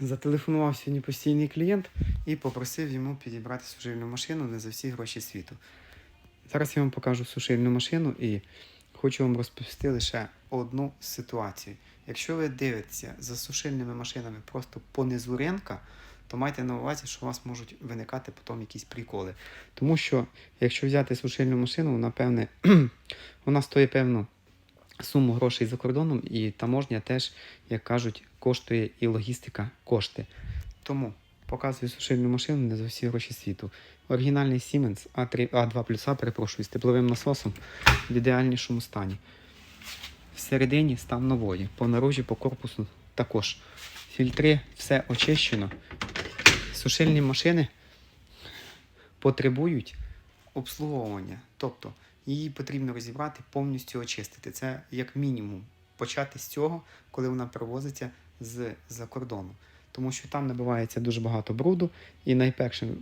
Зателефонував сьогодні постійний клієнт і попросив йому підібрати сушильну машину не за всі гроші світу. Зараз я вам покажу сушильну машину і хочу вам розповісти лише одну ситуацію. Якщо ви дивитеся за сушильними машинами просто понизу ринка, то майте на увазі, що у вас можуть виникати потім якісь приколи. Тому що, якщо взяти сушильну машину, вона певне, вона стоїть певну суму грошей за кордоном, і таможня теж, як кажуть, коштує і логістика кошти. Тому показую сушильну машину не за всі гроші світу. Оригінальний Siemens A3, A2 плюса, перепрошую, з тепловим насосом в ідеальнішому стані. Всередині стан нової, по наружі, по корпусу також. Фільтри, все очищено. Сушильні машини потребують обслуговування. Тобто її потрібно розібрати, повністю очистити. Це як мінімум почати з цього, коли вона привозиться з-за кордону. Тому що там набивається дуже багато бруду, і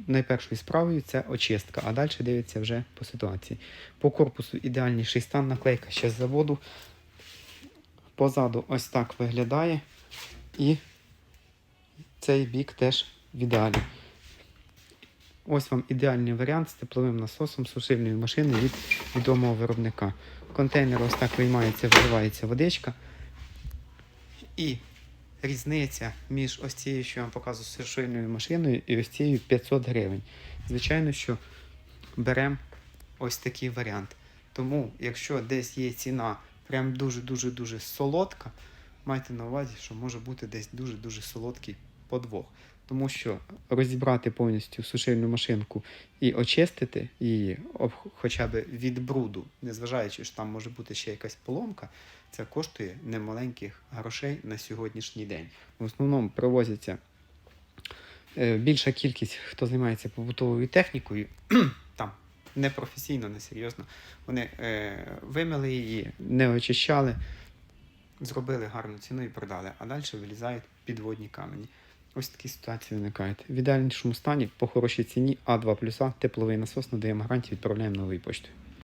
найпершою справою це очистка, а далі дивиться вже по ситуації. По корпусу ідеальніший стан, наклейка ще з заводу. Позаду ось так виглядає. І цей бік теж в ідеалі. Ось вам ідеальний варіант з тепловим насосом сушильної машини від відомого виробника. Контейнер ось так виймається, виливається водичка. І різниця між ось цією, що я вам показую сушильною машиною, і ось цією 500 гривень. Звичайно, що беремо ось такий варіант. Тому, якщо десь є ціна прям дуже-дуже дуже солодка, майте на увазі, що може бути десь дуже-дуже солодкий подвох. Тому що розібрати повністю сушильну машинку і очистити її хоча б від бруду, незважаючи, що там може бути ще якась поломка, це коштує немаленьких грошей на сьогоднішній день. В основному привозяться е, більша кількість, хто займається побутовою технікою, там непрофесійно, несерйозно. Вони е, вимили її, не очищали, зробили гарну ціну і продали, а далі вилізають підводні камені. Ось такі ситуації виникають. В ідеальнішому стані по хорошій ціні А2 плюса тепловий насос надаємо гарантію, відправляємо новою поштою.